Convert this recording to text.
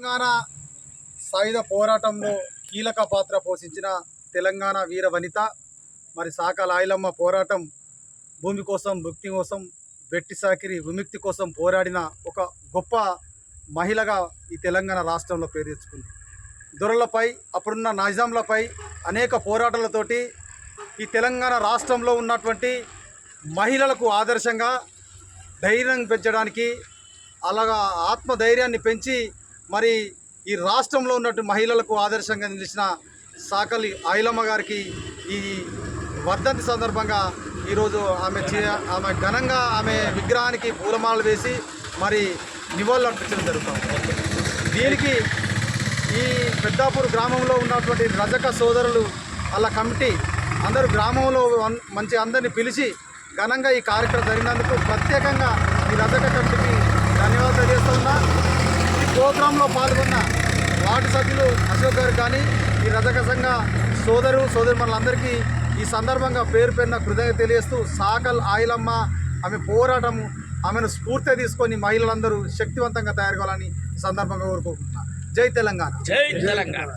తెలంగాణ సాయుధ పోరాటంలో కీలక పాత్ర పోషించిన తెలంగాణ వీర వనిత మరి సాకల ఆయలమ్మ పోరాటం భూమి కోసం భుక్తి కోసం వెట్టి సాకిరి విముక్తి కోసం పోరాడిన ఒక గొప్ప మహిళగా ఈ తెలంగాణ రాష్ట్రంలో పేరు తెచ్చుకుంది. దొరలపై అప్పుడున్న నైజాంలపై అనేక పోరాటాలతోటి ఈ తెలంగాణ రాష్ట్రంలో ఉన్నటువంటి మహిళలకు ఆదర్శంగా ధైర్యం పెంచడానికి అలాగా ఆత్మధైర్యాన్ని పెంచి మరి ఈ రాష్ట్రంలో ఉన్నట్టు మహిళలకు ఆదర్శంగా నిలిచిన సాకలి ఐలమ్మ గారికి ఈ వర్ధంతి సందర్భంగా ఈరోజు ఆమె చే- ఆమె ఘనంగా ఆమె విగ్రహానికి పూలమాలలు వేసి మరి నివాళులు అర్పించడం జరుగుతుంది. దీనికి ఈ పెద్దాపూర్ గ్రామంలో ఉన్నటువంటి రజక సోదరులు వాళ్ళ కమిటీ అందరూ గ్రామంలో మంచి అందరిని పిలిచి ఘనంగా ఈ కార్యక్రమం జరిగినందుకు ప్రత్యేకంగా ఈ రజక కమిటీ ప్రోగ్రాంలో పాల్గొన్న వార్డు సభ్యులు అశోక్ గారు కానీ ఈ రజక సంఘ సోదరు సోదరు మనందరికీ ఈ సందర్భంగా పేరు పెన్న హృదయ తెలియజేస్తూ సాకల్ ఆయిలమ్మ ఆమె పోరాటము ఆమెను స్ఫూర్తి తీసుకొని మహిళలందరూ శక్తివంతంగా తయారు కావాలని సందర్భంగా కోరుకుంటున్నా. జై తెలంగాణ. జై తెలంగాణ.